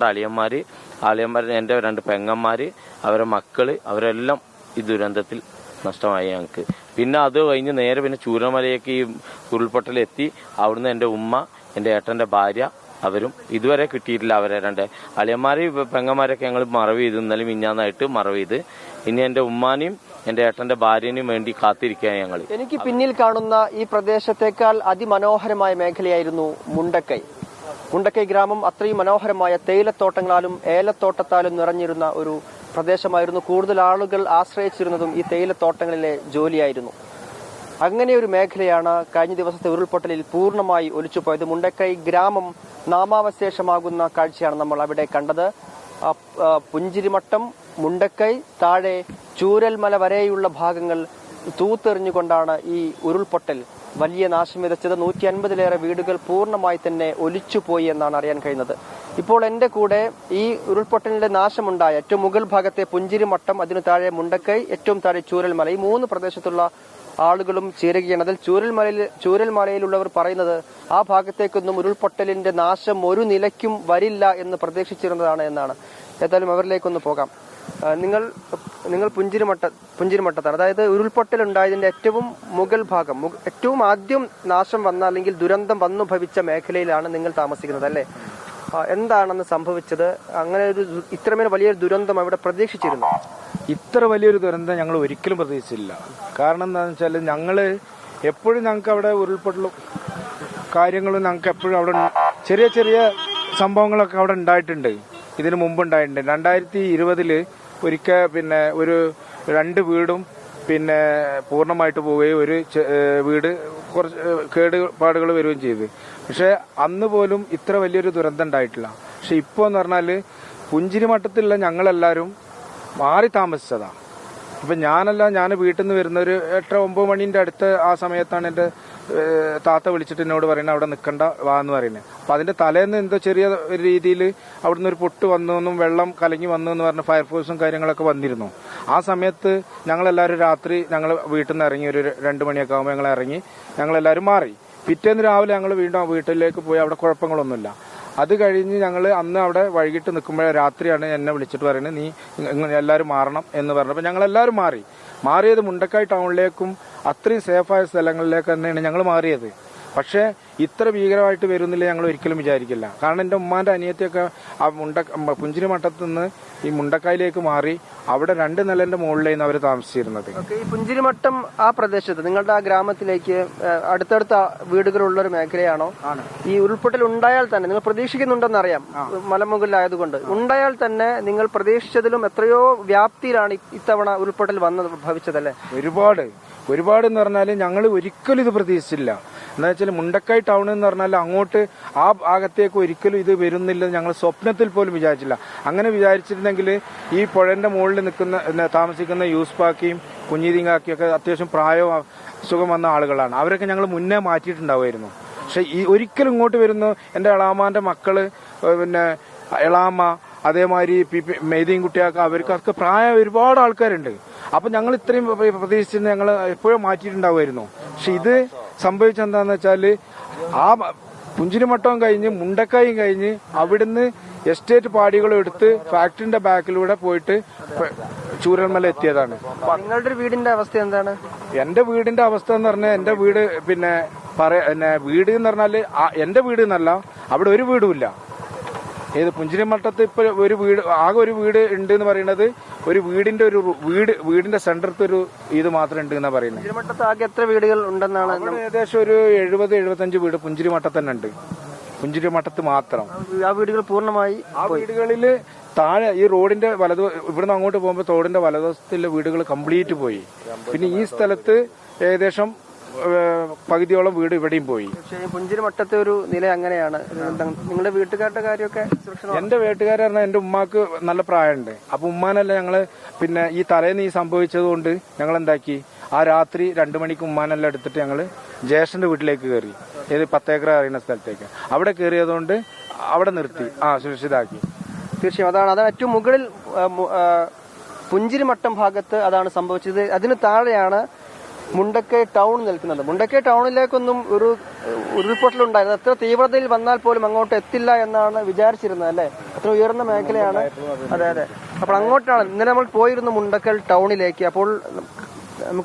അളിയന്മാര് അളിയന്മാർ എന്റെ രണ്ട് പെങ്ങന്മാര് അവരെ മക്കൾ അവരെല്ലാം ഈ ദുരന്തത്തിൽ നഷ്ടമായി ഞങ്ങൾക്ക് പിന്നെ അത് കഴിഞ്ഞ് നേരെ പിന്നെ ചൂരമലയേക്ക് ഈ ഉരുൾപൊട്ടലെത്തി അവിടുന്ന് എന്റെ ഉമ്മ എന്റെ ഏട്ടന്റെ ഭാര്യ അവരും ഇതുവരെ കിട്ടിയിട്ടില്ല അവരെ രണ്ട്. അളിയന്മാര് പെങ്ങന്മാരൊക്കെ ഞങ്ങൾ മറവ് ചെയ്ത് ഇന്നലെ മിഞ്ഞാന്നായിട്ട് മറവ് ചെയ്ത്. ഇനി എന്റെ ഉമ്മാനെയും എന്റെ ഏട്ടന്റെ ഭാര്യനെയും വേണ്ടി കാത്തിരിക്കുകയാണ് ഞങ്ങൾ എനിക്ക് പിന്നിൽ കാണുന്ന ഈ പ്രദേശത്തേക്കാൾ അതിമനോഹരമായ മേഖലയായിരുന്നു മുണ്ടക്കൈ. മുണ്ടക്കൈ ഗ്രാമം അത്രയും മനോഹരമായ തേയിലത്തോട്ടങ്ങളാലും ഏലത്തോട്ടത്താലും നിറഞ്ഞിരുന്ന ഒരു പ്രദേശമായിരുന്നു. കൂടുതൽ ആളുകൾ ആശ്രയിച്ചിരുന്നതും ഈ തേയിലത്തോട്ടങ്ങളിലെ ജോലിയായിരുന്നു. അങ്ങനെ ഒരു മേഖലയാണ് കഴിഞ്ഞ ദിവസത്തെ ഉരുൾപൊട്ടലിൽ പൂർണമായി ഒലിച്ചുപോയത്. മുണ്ടക്കൈ ഗ്രാമം നാമാവശേഷമാകുന്ന കാഴ്ചയാണ് നമ്മൾ അവിടെ കണ്ടത്. പുഞ്ചിരിമട്ടം മുണ്ടക്കൈ താഴെ ചൂരൽമല വരെയുള്ള ഭാഗങ്ങൾ തൂത്തെറിഞ്ഞുകൊണ്ടാണ് ഈ ഉരുൾപൊട്ടൽ വലിയ നാശം വിതച്ചത്. നൂറ്റി അൻപതിലേറെ വീടുകൾ പൂർണമായി തന്നെ ഒലിച്ചുപോയി എന്നാണ് അറിയാൻ കഴിയുന്നത്. ഇപ്പോൾ എന്റെ കൂടെ ഈ ഉരുൾപൊട്ടലിന്റെ നാശമുണ്ടായ ഏറ്റവും മുകൾ ഭാഗത്തെ പുഞ്ചിരിമട്ടം അതിനു താഴെ മുണ്ടക്കൈ ഏറ്റവും താഴെ ചൂരൽമല. ഈ മൂന്ന് പ്രദേശത്തുള്ള ആളുകളും ചേരുകയാണ്. അതിൽ ചൂരൽമലയിൽ ചൂരൽമലയിലുള്ളവർ പറയുന്നത് ആ ഭാഗത്തേക്കൊന്നും ഉരുൾപൊട്ടലിന്റെ നാശം ഒരു നിലയ്ക്കും വരില്ല എന്ന് പ്രതീക്ഷിച്ചിരുന്നതാണ് എന്നാണ്. ഏതായാലും അവരിലേക്കൊന്ന് പോകാം. നിങ്ങൾ നിങ്ങൾ പുഞ്ചിരിമട്ട പുഞ്ചിരിമട്ടത്താണ്. അതായത് ഉരുൾപൊട്ടൽ ഉണ്ടായതിന്റെ ഏറ്റവും മുകൾ ഭാഗം ഏറ്റവും ആദ്യം നാശം വന്ന അല്ലെങ്കിൽ ദുരന്തം വന്നു ഭവിച്ച മേഖലയിലാണ് നിങ്ങൾ താമസിക്കുന്നത് അല്ലേ? എന്താണെന്ന് സംഭവിച്ചത്? അങ്ങനെ ഒരു ഇത്രമേൽ വലിയൊരു ദുരന്തം അവിടെ പ്രതീക്ഷിച്ചിരുന്നു. ഇത്ര വലിയൊരു ദുരന്തം ഞങ്ങൾ ഒരിക്കലും പ്രതീക്ഷിച്ചില്ല. കാരണം എന്താണെന്ന് വെച്ചാൽ ഞങ്ങൾ എപ്പോഴും ഞങ്ങൾക്ക് അവിടെ ഉരുൾപൊട്ടലും കാര്യങ്ങളും ഞങ്ങൾക്ക് എപ്പോഴും അവിടെ ചെറിയ ചെറിയ സംഭവങ്ങളൊക്കെ അവിടെ ഉണ്ടായിട്ടുണ്ട്. ഇതിനു മുമ്പുണ്ടായിട്ടുണ്ട്. രണ്ടായിരത്തി ഇരുപതിൽ ഒരിക്കൽ പിന്നെ ഒരു രണ്ട് വീടും പിന്നെ പൂർണമായിട്ട് പോവുകയും ഒരു വീട് കുറച്ച് കേടുപാടുകൾ വരികയും ചെയ്തു. പക്ഷെ അന്ന് പോലും ഇത്ര വലിയൊരു ദുരന്തം ഉണ്ടായിട്ടില്ല. പക്ഷെ ഇപ്പോൾ എന്ന് പറഞ്ഞാൽ പുഞ്ചിരി മട്ടത്തിലുള്ള ഞങ്ങളെല്ലാവരും മാറി താമസിച്ചതാ. ഇപ്പൊ ഞാനല്ല ഞാൻ വീട്ടിൽ നിന്ന് വരുന്ന ഒരു എട്ട് ഒമ്പത് മണിന്റെ അടുത്ത് ആ സമയത്താണ് എന്റെ താത്ത വിളിച്ചിട്ട് എന്നോട് പറയുന്നത് അവിടെ നിൽക്കണ്ട വാ എന്ന് പറയുന്നത്. അപ്പൊ അതിന്റെ തലേന്ന് എന്തോ ചെറിയ ഒരു രീതിയിൽ അവിടുന്ന് ഒരു പൊട്ട് വന്നു എന്നും വെള്ളം കലങ്ങി വന്നു എന്ന് പറഞ്ഞ് ഫയർഫോഴ്സും കാര്യങ്ങളൊക്കെ വന്നിരുന്നു. ആ സമയത്ത് ഞങ്ങളെല്ലാവരും രാത്രി ഞങ്ങൾ വീട്ടിൽ നിന്ന് ഇറങ്ങി ഒരു രണ്ട് മണിയൊക്കെ ആകുമ്പോൾ ഞങ്ങൾ ഇറങ്ങി ഞങ്ങളെല്ലാവരും മാറി. പിറ്റേന്ന് രാവിലെ ഞങ്ങൾ വീണ്ടും വീട്ടിലേക്ക് പോയി അവിടെ കുഴപ്പങ്ങളൊന്നുമില്ല. അത് കഴിഞ്ഞ് ഞങ്ങൾ അന്ന് അവിടെ വൈകിട്ട് നിൽക്കുമ്പോഴേ രാത്രിയാണ് എന്നെ വിളിച്ചിട്ട് പറയുന്നത് നീ എല്ലാവരും മാറണം എന്ന് പറഞ്ഞപ്പോൾ ഞങ്ങൾ എല്ലാവരും മാറി. മാറിയത് മുണ്ടക്കായ് ടൗണിലേക്കും അത്രയും സേഫായ സ്ഥലങ്ങളിലേക്ക് തന്നെയാണ് ഞങ്ങൾ മാറിയത്. പക്ഷേ ഇത്ര ഭീകരമായിട്ട് വരുന്നില്ല ഞങ്ങൾ ഒരിക്കലും വിചാരിക്കില്ല. കാരണം എന്റെ ഉമ്മാന്റെ അനിയത്തിയൊക്കെ ആ മുണ്ട പുഞ്ചിരി മട്ടത്തു നിന്ന് ഈ മുണ്ടക്കായിലേക്ക് മാറി അവിടെ രണ്ട് നിലന്റെ മുകളിലായിരുന്നു അവർ താമസിച്ചിരുന്നത്. ഈ പുഞ്ചിരിമട്ടം ആ പ്രദേശത്ത് നിങ്ങളുടെ ആ ഗ്രാമത്തിലേക്ക് അടുത്തടുത്ത വീടുകളുള്ള ഒരു മേഖലയാണോ? ഈ ഉരുൾപൊട്ടൽ ഉണ്ടായാൽ തന്നെ നിങ്ങൾ പ്രതീക്ഷിക്കുന്നുണ്ടെന്ന് അറിയാം മലമുകളിലായതുകൊണ്ട്. ഉണ്ടായാൽ തന്നെ നിങ്ങൾ പ്രതീക്ഷിച്ചതിലും എത്രയോ വ്യാപ്തിയിലാണ് ഇത്തവണ ഉരുൾപൊട്ടൽ വന്നത് ഭവിച്ചതല്ലേ? ഒരുപാട്. ഒരുപാട് എന്ന് പറഞ്ഞാൽ ഞങ്ങൾ ഒരിക്കലും ഇത് പ്രതീക്ഷിച്ചില്ല. എന്താ വെച്ചാൽ മുണ്ടക്കായ് ടൗൺ എന്ന് പറഞ്ഞാൽ അങ്ങോട്ട് ആ ഭാഗത്തേക്ക് ഒരിക്കലും ഇത് വരുന്നില്ലെന്ന് ഞങ്ങൾ സ്വപ്നത്തിൽ പോലും വിചാരിച്ചില്ല. അങ്ങനെ വിചാരിച്ചിരുന്നെങ്കിൽ ഈ പുഴന്റെ മുകളിൽ നിൽക്കുന്ന താമസിക്കുന്ന യൂസ് പാക്കിയും കുഞ്ഞിരിങ്ങാക്കിയും ഒക്കെ അത്യാവശ്യം പ്രായവും സുഖം വന്ന ആളുകളാണ്. അവരൊക്കെ ഞങ്ങൾ മുന്നേ മാറ്റിയിട്ടുണ്ടാവുമായിരുന്നു. പക്ഷെ ഈ ഒരിക്കലും ഇങ്ങോട്ട് വരുന്നു എന്റെ എളാമാന്റെ മക്കൾ പിന്നെ എളാമ അതേമാതിരി പി പി മെയ്തീൻ കുട്ടിയാക്ക അവർക്കൊക്കെ പ്രായം ഒരുപാട് ആൾക്കാരുണ്ട്. അപ്പൊ ഞങ്ങൾ ഇത്രയും പ്ര- പ്രതീക്ഷിച്ചിരുന്ന ഞങ്ങൾ എപ്പോഴും മാറ്റിയിട്ടുണ്ടാവുമായിരുന്നു. പക്ഷെ ഇത് സംഭവിച്ചെന്താന്ന് വെച്ചാൽ ആ പുഞ്ചിരിമട്ടവും കഴിഞ്ഞ് മുണ്ടക്കായും കഴിഞ്ഞ് അവിടുന്ന് എസ്റ്റേറ്റ് പാടികളും എടുത്ത് ഫാക്ടറിന്റെ ബാക്കിലൂടെ പോയിട്ട് ചൂരന്മല ചൂരൽമല എത്തിയതാണ്. നിങ്ങളുടെ വീടിന്റെ അവസ്ഥ എന്താണ്? എന്റെ വീടിന്റെ അവസ്ഥ എന്ന് പറഞ്ഞാൽ എന്റെ വീട് പിന്നെ പറയ പിന്നെ വീട് എന്ന് പറഞ്ഞാൽ എന്റെ വീട് എന്നല്ല അവിടെ ഒരു വീടുമില്ല ഏത് പുഞ്ചിരി മട്ടത്ത് ഇപ്പൊ ഒരു വീട് ആകെ ഒരു വീട് ഉണ്ട് എന്ന് പറയുന്നത് ഒരു വീടിന്റെ ഒരു വീട് വീടിന്റെ സെന്ററത്ത് ഒരു ഇത് മാത്രം ഉണ്ട് എന്നാ പറയുന്നത് പുഞ്ചിരിമട്ടത്ത് ആകെ എത്ര വീടുകൾ ഉണ്ടെന്നാണ് ഏകദേശം ഒരു എഴുപത് എഴുപത്തഞ്ച് വീട് പുഞ്ചിരി മട്ടത്ത് തന്നെ ഉണ്ട്. പുഞ്ചിരി മട്ടത്ത് മാത്രം. ആ വീടുകൾ പൂർണമായി ആ വീടുകളിൽ താഴെ ഈ റോഡിന്റെ വലതു ഇവിടുന്ന് അങ്ങോട്ട് പോകുമ്പോൾ തോടിന്റെ വലതുവശത്തുള്ള വീടുകൾ കംപ്ലീറ്റ് പോയി. പിന്നെ ഈ സ്ഥലത്ത് ഏകദേശം പകുതിയോളം വീട് ഇവിടെയും പോയി. പുഞ്ചിരി മട്ടത്തെ ഒരു നില അങ്ങനെയാണ്. നിങ്ങളുടെ വീട്ടുകാരുടെ കാര്യമൊക്കെ എന്റെ വീട്ടുകാരെ പറഞ്ഞാൽ എന്റെ ഉമ്മാക്ക് നല്ല പ്രായമുണ്ട്. അപ്പൊ ഉമ്മാനല്ല ഞങ്ങൾ പിന്നെ ഈ തലേന്ന് ഈ സംഭവിച്ചത് കൊണ്ട് ഞങ്ങൾ എന്താക്കി? ആ രാത്രി രണ്ടു മണിക്ക് ഉമ്മാനെല്ലാം എടുത്തിട്ട് ഞങ്ങൾ ജേഷന്റെ വീട്ടിലേക്ക് കയറി ഏത് പത്തേക്കർ അറിയുന്ന സ്ഥലത്തേക്ക്. അവിടെ കയറിയതുകൊണ്ട് അവിടെ നിർത്തി. ആ സുരക്ഷിതാക്കി. തീർച്ചയായും. അതാണ് അതാണ് ഏറ്റവും മുകളിൽ പുഞ്ചിരിമട്ടം ഭാഗത്ത് അതാണ് സംഭവിച്ചത്. അതിന് താഴെയാണ് മുണ്ടക്കൈ ടൗൺ നിൽക്കുന്നത്. മുണ്ടക്കൈ ടൗണിലേക്കൊന്നും ഒരു ഉരുൾപൊട്ടൽ ഉണ്ടായിരുന്നു എത്ര തീവ്രതയിൽ വന്നാൽ പോലും അങ്ങോട്ട് എത്തില്ല എന്നാണ് വിചാരിച്ചിരുന്നത് അല്ലേ? അത്ര ഉയർന്ന മേഖലയാണ്. അതെ അതെ. അപ്പോൾ അങ്ങോട്ടാണ്. ഇന്നലെ നമ്മൾ പോയിരുന്നു മുണ്ടക്കൽ ടൗണിലേക്ക് അപ്പോൾ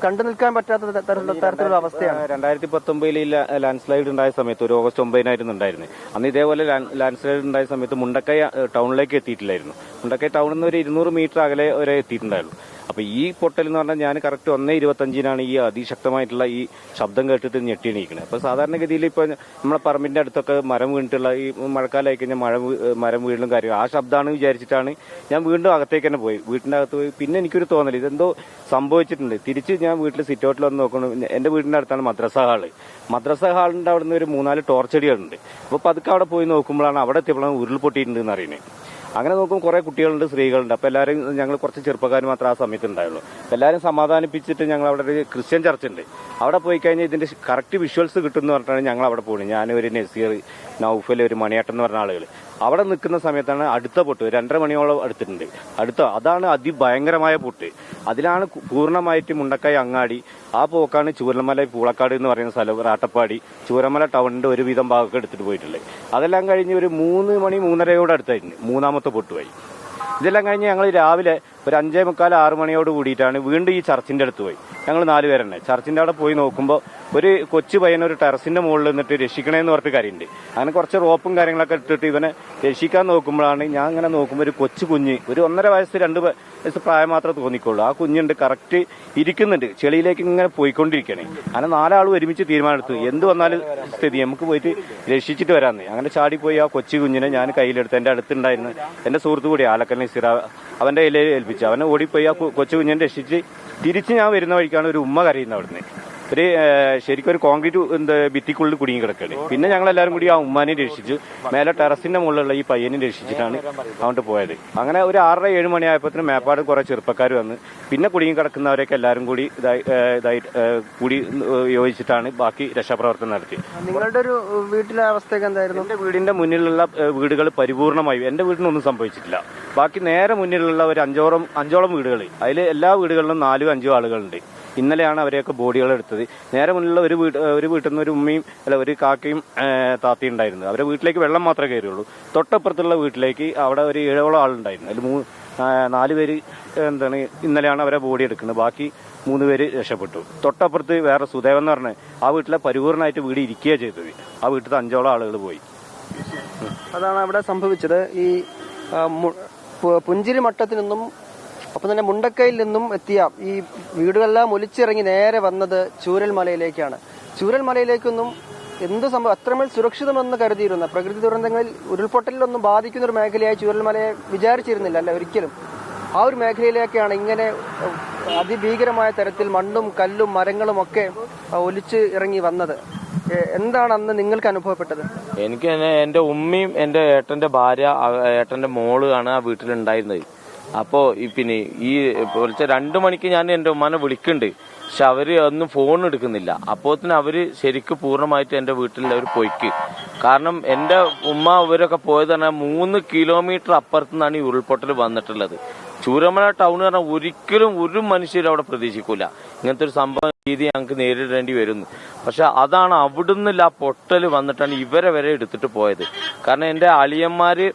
കണ്ടു നിൽക്കാൻ പറ്റാത്ത തരത്തിലുള്ള അവസ്ഥയാണ്. രണ്ടായിരത്തി പത്തൊമ്പതിൽ ലാൻഡ് സ്ലൈഡ് ഉണ്ടായ സമയത്ത് ഒരു ഓഗസ്റ്റ് ഒമ്പതിനായിരുന്നു ഉണ്ടായിരുന്നത് അന്ന് ഇതേപോലെ ലാൻഡ്സ്ലൈഡ് ലാൻഡ് സ്ലൈഡ് ഉണ്ടായ സമയത്ത് മുണ്ടക്കൈ ടൗണിലേക്ക് എത്തിയിട്ടില്ലായിരുന്നു. മുണ്ടക്കൈ ടൗണിൽ നിന്ന് ഒരു ഇരുന്നൂറ് മീറ്റർ അകലെ വരെ എത്തിയിട്ടുണ്ടായിരുന്നു. അപ്പൊ ഈ പൊട്ടൽ എന്ന് പറഞ്ഞാൽ ഞാൻ കറക്റ്റ് ഒന്നേ ഇരുപത്തഞ്ചിനാണ് ഈ അതിശക്തമായിട്ടുള്ള ഈ ശബ്ദം കേട്ടിട്ട് ഞെട്ടി എണീക്കുന്നത് അപ്പൊ സാധാരണഗതിയിൽ ഇപ്പൊ നമ്മളെ പറമ്പിന്റെ അടുത്തൊക്കെ മരം വീണിട്ടുള്ള ഈ മഴക്കാലമായി കഴിഞ്ഞാൽ മഴ മരം വീണ്ടും കാര്യം ആ ശബ്ദമാണ് വിചാരിച്ചിട്ടാണ് ഞാൻ വീണ്ടും അകത്തേക്ക് തന്നെ പോയി. വീട്ടിന്റെ അകത്ത് പോയി. പിന്നെ എനിക്കൊരു തോന്നൽ ഇതെന്തോ സംഭവിച്ചിട്ടുണ്ട്. തിരിച്ച് ഞാൻ വീട്ടിൽ സിറ്റ് ഔട്ടിൽ വന്ന് നോക്കണം. എന്റെ വീടിന്റെ അടുത്താണ് മദ്രസ ഹാൾ. മദ്രസ ഹാളിന്റെ അവിടെ നിന്ന് ഒരു മൂന്നാൽ ടോർച്ചടികളുണ്ട് അപ്പൊ പതുക്കെ അവിടെ പോയി നോക്കുമ്പോഴാണ് അവിടെ എത്തിയപ്പോഴാണ് ഉരുൾപൊട്ടിയിട്ടുണ്ട് എന്ന് അറിയുന്നത് അങ്ങനെ നോക്കുമ്പോൾ കുറെ കുട്ടികളുണ്ട് സ്ത്രീകളുണ്ട്. അപ്പൊ എല്ലാവരും ഞങ്ങൾ കുറച്ച് ചെറുപ്പക്കാർ മാത്രം ആ സമയത്ത് ഉണ്ടായുള്ളൂ. എല്ലാവരും സമാധാനിപ്പിച്ചിട്ട് ഞങ്ങൾ അവിടെ ഒരു ക്രിസ്ത്യൻ ചർച്ച് ഉണ്ട്. അവിടെ പോയി കഴിഞ്ഞാൽ ഇതിന്റെ കറക്റ്റ് വിഷ്വൽസ് കിട്ടും എന്ന് പറഞ്ഞിട്ടാണ് ഞങ്ങൾ അവിടെ പോകുന്നത് ഞാൻ ഒരു നസീർ നൌഫൽ ഒരു മണിയേട്ടൻ എന്ന് പറഞ്ഞ ആളുകൾ അവിടെ നിൽക്കുന്ന സമയത്താണ് അടുത്ത പൊട്ട് രണ്ടര മണിയോളം എടുത്തിട്ടുണ്ട് അടുത്ത അതാണ് അതിഭയങ്കരമായ പൊട്ട്. അതിലാണ് പൂർണമായിട്ട് മുണ്ടക്കായ അങ്ങാടി ആ പോക്കാണ് ചൂരമല പൂളക്കാട് എന്ന് പറയുന്ന സ്ഥലം റാട്ടപ്പാടി ചൂരമല ടൗണിന്റെ ഒരുവിധം ഭാഗമൊക്കെ എടുത്തിട്ട് പോയിട്ടുള്ളത്. അതെല്ലാം കഴിഞ്ഞ് ഒരു മൂന്ന് മണി മൂന്നരയോട് അടുത്തായിരുന്നു മൂന്നാമത്തെ പൊട്ടുപോയി ഇതെല്ലാം കഴിഞ്ഞ് ഞങ്ങൾ രാവിലെ ഒരു അഞ്ചേ മുക്കാൽ ആറ് മണിയോട് കൂടിയിട്ടാണ് വീണ്ടും ഈ ചർച്ചിന്റെ അടുത്ത് പോയി. ഞങ്ങൾ നാലുപേരുണ്ട് ചർച്ചിന്റെ അവിടെ പോയി നോക്കുമ്പോൾ ഒരു കൊച്ചു പയ്യൻ ഒരു ടെറസിന്റെ മുകളിൽ നിന്നിട്ട് രക്ഷിക്കണേന്ന് പറഞ്ഞിട്ട് കാര്യമുണ്ട്. അങ്ങനെ കുറച്ച് റോപ്പും കാര്യങ്ങളൊക്കെ ഇട്ടിട്ട് ഇവനെ രക്ഷിക്കാൻ നോക്കുമ്പോഴാണ് ഞാൻ അങ്ങനെ നോക്കുമ്പോൾ ഒരു കൊച്ചു കുഞ്ഞ് ഒരു ഒന്നര വയസ്സ് രണ്ട് വയസ്സ് പ്രായം മാത്രമേ തോന്നിക്കുള്ളൂ. ആ കുഞ്ഞുണ്ട് കറക്റ്റ് ഇരിക്കുന്നുണ്ട്. ചെളിയിലേക്ക് ഇങ്ങനെ പോയിക്കൊണ്ടിരിക്കണേ അങ്ങനെ നാലാളും ഒരുമിച്ച് തീരുമാനമെടുത്തു. എന്ത് വന്നാലും സ്ഥിതി നമുക്ക് പോയിട്ട് രക്ഷിച്ചിട്ട് വരാമെന്ന് അങ്ങനെ ചാടിപ്പോയി ആ കൊച്ചു കുഞ്ഞിനെ ഞാൻ കയ്യിലെടുത്ത് എന്റെ അടുത്തുണ്ടായിരുന്നു എന്റെ സുഹൃത്തു കൂടി ആലക്കൽ നസീറ അവന്റെ കയ്യിൽ ഏൽപ്പിച്ചു. അവനെ ഓടിപ്പോയി. ആ കൊച്ചു കുഞ്ഞിനെ രക്ഷിച്ച് തിരിച്ച് ഞാൻ വരുന്ന വഴിക്കാണ് ഒരു ഉമ്മ കരയുന്നത് അവിടുന്ന്. ഒരു ശരിക്കും ഒരു കോൺക്രീറ്റ് എന്ത് ഭിത്തിക്കുള്ളിൽ കുടുങ്ങി കിടക്കുകയാണ് പിന്നെ ഞങ്ങൾ എല്ലാവരും കൂടി ആ ഉമ്മാനെ രക്ഷിച്ചു മേലെ ടെറസിന്റെ മുകളിലുള്ള ഈ പയ്യനെ രക്ഷിച്ചിട്ടാണ് അങ്ങോട്ട് പോയത്. അങ്ങനെ ഒരു ആറര ഏഴ് മണിയായപ്പോഴത്തേനും മേപ്പാട് കുറെ ചെറുപ്പക്കാർ വന്ന് പിന്നെ കുടുങ്ങി കിടക്കുന്നവരെയൊക്കെ എല്ലാവരും കൂടി ഇതായി ഇതായി കൂടി യോജിച്ചിട്ടാണ് ബാക്കി രക്ഷാപ്രവർത്തനം നടത്തി. നിങ്ങളുടെ ഒരു വീട്ടിലെ അവസ്ഥയൊക്കെ എന്തായിരുന്നു? എന്റെ വീടിന്റെ മുന്നിലുള്ള വീടുകൾ പരിപൂർണമായി എന്റെ വീടിനൊന്നും സംഭവിച്ചിട്ടില്ല. ബാക്കി നേരെ മുന്നിലുള്ള ഒരു അഞ്ചോളം അഞ്ചോളം വീടുകൾ അതിൽ എല്ലാ വീടുകളിലും നാലും അഞ്ചോ ആളുകളുണ്ട്. ഇന്നലെയാണ് അവരെയൊക്കെ ബോഡികൾ എടുത്തത് നേരെ മുന്നിലുള്ള ഒരു വീട് ഒരു വീട്ടിൽ നിന്ന് ഒരു ഉമ്മയും അല്ല ഒരു കാക്കയും താത്തി താത്തയും ഉണ്ടായിരുന്നു. അവരെ വീട്ടിലേക്ക് വെള്ളം മാത്രമേ കയറിയുള്ളൂ. തൊട്ടപ്പുറത്തുള്ള വീട്ടിലേക്ക് അവിടെ ഒരു ഏഴോളം ആളുണ്ടായിരുന്നു. അതിൽ മൂന്ന് നാല് പേര് എന്താണ് ഇന്നലെയാണ് അവരെ ബോഡി എടുക്കുന്നത്. ബാക്കി മൂന്ന് പേര് രക്ഷപ്പെട്ടു. തൊട്ടപ്പുറത്ത് വേറെ സുദേവൻ എന്ന് പറഞ്ഞ ആ വീട്ടിലെ പരിപൂർണമായിട്ട് വീട് ഇരിക്കുകയാണ് ചെയ്തത്. ആ വീട്ടിൽ അഞ്ചോളം ആളുകൾ പോയി. അതാണ് അവിടെ സംഭവിച്ചത്. ഈ പുഞ്ചിരി മട്ടത്തിൽ നിന്നും ഒപ്പം തന്നെ മുണ്ടക്കയിൽ നിന്നും എത്തിയ ഈ വീടുകളെല്ലാം ഒലിച്ചിറങ്ങി നേരെ വന്നത് ചൂരൽ മലയിലേക്കാണ് ചൂരൽ മലയിലേക്കൊന്നും എന്ത് സംഭവം അത്രമേൽ സുരക്ഷിതമെന്ന് കരുതിയിരുന്ന പ്രകൃതി ദുരന്തങ്ങളിൽ ഉരുൾപൊട്ടലിലൊന്നും ബാധിക്കുന്ന ഒരു മേഖലയായി ചൂരൽമലയെ വിചാരിച്ചിരുന്നില്ല അല്ല ഒരിക്കലും. ആ ഒരു മേഖലയിലേക്കാണ് ഇങ്ങനെ അതിഭീകരമായ തരത്തിൽ മണ്ണും കല്ലും മരങ്ങളും ഒക്കെ ഒലിച്ച് ഇറങ്ങി വന്നത്. എന്താണ് അന്ന് നിങ്ങൾക്ക് അനുഭവപ്പെട്ടത്? എനിക്ക് എന്റെ ഉമ്മയും എന്റെ ഏട്ടന്റെ ഭാര്യ ഏട്ടന്റെ മോൾ ആണ് ആ വീട്ടിലുണ്ടായിരുന്നത്. അപ്പോ പിന്നെ ഈ പുലർച്ചെ രണ്ടു മണിക്ക് ഞാൻ എന്റെ ഉമ്മാനെ വിളിക്കുന്നുണ്ട്. പക്ഷെ അവർ ഒന്നും ഫോൺ എടുക്കുന്നില്ല. അപ്പോത്തിന് അവർ ശരിക്കും പൂർണമായിട്ട് എന്റെ വീട്ടിൽ അവർ പോയിക്ക്. കാരണം എന്റെ ഉമ്മ ഇവരൊക്കെ പോയത് പറഞ്ഞാൽ മൂന്ന് കിലോമീറ്റർ അപ്പുറത്തു നിന്നാണ് ഈ ഉരുൾപൊട്ടൽ വന്നിട്ടുള്ളത്. ചൂരമല ടൗൺ എന്ന് പറഞ്ഞാൽ ഒരിക്കലും ഒരു മനുഷ്യരും അവിടെ പ്രതീക്ഷിക്കൂല. ഇങ്ങനത്തെ ഒരു സംഭവം രീതി ഞങ്ങൾക്ക് നേരിടേണ്ടി വരുന്നു. പക്ഷെ അതാണ് അവിടുന്ന് ആ പൊട്ടൽ വന്നിട്ടാണ് ഇവരെ വരെ എടുത്തിട്ട് പോയത്. കാരണം എന്റെ അളിയന്മാര്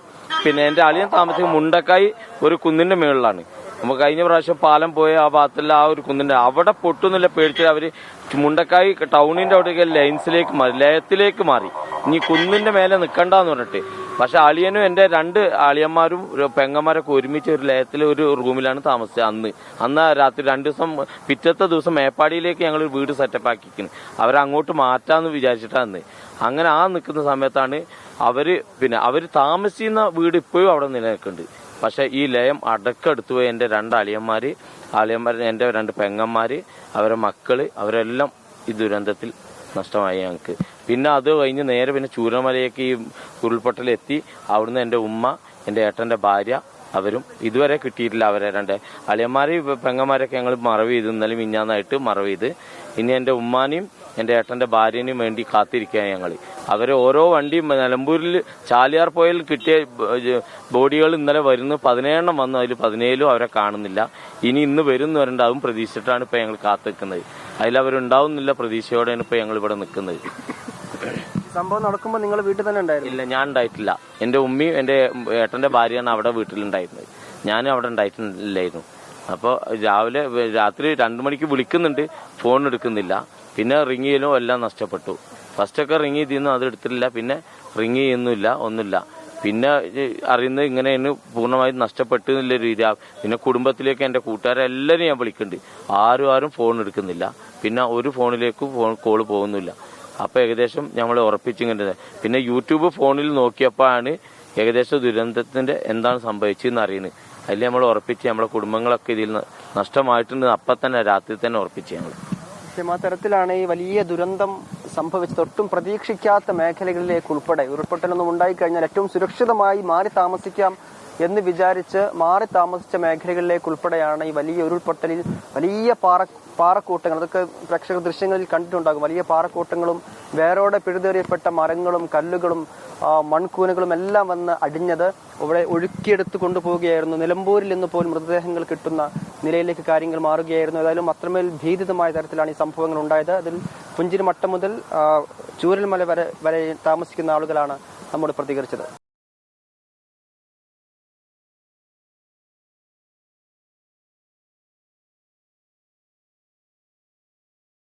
പിന്നെ എന്റെ അളിയൻ താമസിക്കുന്ന മുണ്ടക്കായി ഒരു കുന്നിന്റെ മുകളിലാണ് നമുക്ക് കഴിഞ്ഞ പ്രാവശ്യം പാലം പോയ ആ ഭാഗത്തുള്ള ആ ഒരു കുന്നിന്റെ അവിടെ പൊട്ടുന്നില്ല പേടിച്ചിട്ട് അവർ മുണ്ടക്കായി ടൗണിന്റെ അവിടേക്ക് ലൈൻസിലേക്ക് മാറി ലയത്തിലേക്ക് മാറി. ഇനി കുന്നിന്റെ മേലെ നിക്കണ്ടെന്ന് പറഞ്ഞിട്ട് പക്ഷെ അളിയനും എന്റെ രണ്ട് അളിയന്മാരും പെങ്ങന്മാരൊക്കെ ഒരുമിച്ച് ഒരു ലയത്തിൽ ഒരു റൂമിലാണ് താമസിച്ചത് അന്ന്. അന്ന് രാത്രി രണ്ടു ദിവസം പിറ്റത്തെ ദിവസം മേപ്പാടിയിലേക്ക് ഞങ്ങൾ വീട് സെറ്റപ്പ് ആക്കിക്കുന്നു അവരങ്ങോട്ട് മാറ്റാന്ന് വിചാരിച്ചിട്ടാണ് അന്ന്. അങ്ങനെ ആ നിൽക്കുന്ന സമയത്താണ് അവർ പിന്നെ അവർ താമസിക്കുന്ന വീട് ഇപ്പോഴും അവിടെ നിലനിൽക്കുന്നുണ്ട്. പക്ഷെ ഈ ലയം അടക്കെടുത്തു പോയി എന്റെ രണ്ട് അളിയന്മാര് അളിയന്മാർ എന്റെ രണ്ട് പെങ്ങന്മാര് അവരെ മക്കൾ അവരെല്ലാം ഈ ദുരന്തത്തിൽ നഷ്ടമായി ഞങ്ങൾക്ക് പിന്നെ അത് കഴിഞ്ഞ് നേരെ പിന്നെ ചൂരമലയൊക്കെ ഈ ഉരുൾപൊട്ടലെത്തി. അവിടുന്ന് എന്റെ ഉമ്മ എന്റെ ഏട്ടന്റെ ഭാര്യ അവരും ഇതുവരെ കിട്ടിയിട്ടില്ല അവരെ രണ്ട്. അളിയന്മാരെ പെങ്ങന്മാരൊക്കെ ഞങ്ങൾ മറവ് ചെയ്ത്. ഇന്നലെ മിഞ്ഞാന്നായിട്ട് മറവ് ചെയ്ത്. ഇനി എന്റെ ഉമ്മാനെയും എന്റെ ഏട്ടന്റെ ഭാര്യനെയും വേണ്ടി കാത്തിരിക്കുകയാണ് ഞങ്ങൾ അവരെ ഓരോ വണ്ടിയും നിലമ്പൂരിൽ ചാലിയാർ പോയിൽ കിട്ടിയ ബോഡികൾ ഇന്നലെ വരുന്നു. പതിനേഴെണ്ണം വന്നു. അതിൽ പതിനേഴിലും അവരെ കാണുന്നില്ല. ഇനി ഇന്ന് വരുന്നവരുണ്ട്. അതും പ്രതീക്ഷിച്ചിട്ടാണ് ഇപ്പം ഞങ്ങൾ കാത്തു അവരുണ്ടാവുന്നില്ല പ്രതീക്ഷയോടെയാണ് ഇപ്പൊ ഞങ്ങൾ ഇവിടെ നിൽക്കുന്നത്. സംഭവം നടക്കുമ്പോൾ നിങ്ങൾ വീട്ടിൽ തന്നെ ഉണ്ടായിരുന്നു? ഇല്ല ഞാൻ ഉണ്ടായിട്ടില്ല. എന്റെ ഉമ്മയും എന്റെ ഏട്ടന്റെ ഭാര്യയാണ് അവിടെ വീട്ടിലുണ്ടായിരുന്നത്. ഞാനും അവിടെ ഉണ്ടായിട്ടില്ലായിരുന്നു. അപ്പോൾ രാവിലെ രാത്രി രണ്ടു മണിക്ക് വിളിക്കുന്നുണ്ട് ഫോൺ എടുക്കുന്നില്ല. പിന്നെ റിങ് ചെയ്യലും എല്ലാം നഷ്ടപ്പെട്ടു. ഫസ്റ്റ് ഒക്കെ റിങ് ചെയ്തിരുന്നു അത് എടുത്തിട്ടില്ല. പിന്നെ റിങ് ചെയ്യുന്നില്ല ഒന്നുമില്ല. പിന്നെ അറിയുന്നത് ഇങ്ങനെയാണ് പൂർണമായും നഷ്ടപ്പെട്ടു എന്നുള്ള രീതി. പിന്നെ കുടുംബത്തിലേക്ക് എന്റെ കൂട്ടുകാരെല്ലാവരും ഞാൻ വിളിക്കുന്നുണ്ട്. ആരും ആരും ഫോൺ എടുക്കുന്നില്ല. പിന്നെ ഒരു ഫോണിലേക്കും ഫോൺ കോൾ പോകുന്നില്ല. അപ്പൊ ഏകദേശം നമ്മൾ ഉറപ്പിച്ചിങ്ങനെ പിന്നെ യൂട്യൂബ് ഫോണിൽ നോക്കിയപ്പോഴാണ് ഏകദേശം ദുരന്തത്തിന്റെ എന്താണ് സംഭവിച്ചതെന്ന് അറിയുന്നത്. അതിൽ നമ്മൾ ഉറപ്പിച്ച് നമ്മളെ കുടുംബങ്ങളൊക്കെ ഇതിൽ നഷ്ടമായിട്ടുണ്ട്. അപ്പം തന്നെ രാത്രി തന്നെ ഉറപ്പിച്ച് ഞങ്ങൾ തരത്തിലാണ് ഈ വലിയ ദുരന്തം സംഭവിച്ചത്. ഒട്ടും പ്രതീക്ഷിക്കാത്ത മേഖലകളിലേക്ക് ഉൾപ്പെടെ ഉരുൾപൊട്ടലൊന്നും ഉണ്ടായിക്കഴിഞ്ഞാൽ ഏറ്റവും സുരക്ഷിതമായി മാറി താമസിക്കാം എന്ന് വിചാരിച്ച് മാറി താമസിച്ച മേഖലകളിലേക്ക് ഉൾപ്പെടെയാണ് ഈ വലിയ ഉരുൾപൊട്ടലിൽ വലിയ പാറ പാറക്കൂട്ടങ്ങൾ. അതൊക്കെ പ്രേക്ഷക ദൃശ്യങ്ങളിൽ കണ്ടിട്ടുണ്ടാകും. വലിയ പാറക്കൂട്ടങ്ങളും വേരോടെ പിഴുതേറിയപ്പെട്ട മരങ്ങളും കല്ലുകളും മൺകൂനകളും എല്ലാം വന്ന് അടിഞ്ഞത് ഇവിടെ ഒഴുക്കിയെടുത്ത് കൊണ്ടുപോവുകയായിരുന്നു. നിലമ്പൂരിൽ നിന്ന് പോലും മൃതദേഹങ്ങൾ കിട്ടുന്ന നിലയിലേക്ക് കാര്യങ്ങൾ മാറുകയായിരുന്നു. ഏതായാലും അത്രമേൽ ഭീതിതമായ തരത്തിലാണ് ഈ സംഭവങ്ങൾ ഉണ്ടായത്. അതിൽ പുഞ്ചിരിമട്ടം മുതൽ ചൂരൽമല വരെ വരെ താമസിക്കുന്ന ആളുകളാണ് നമ്മോട് പ്രതികരിച്ചത്.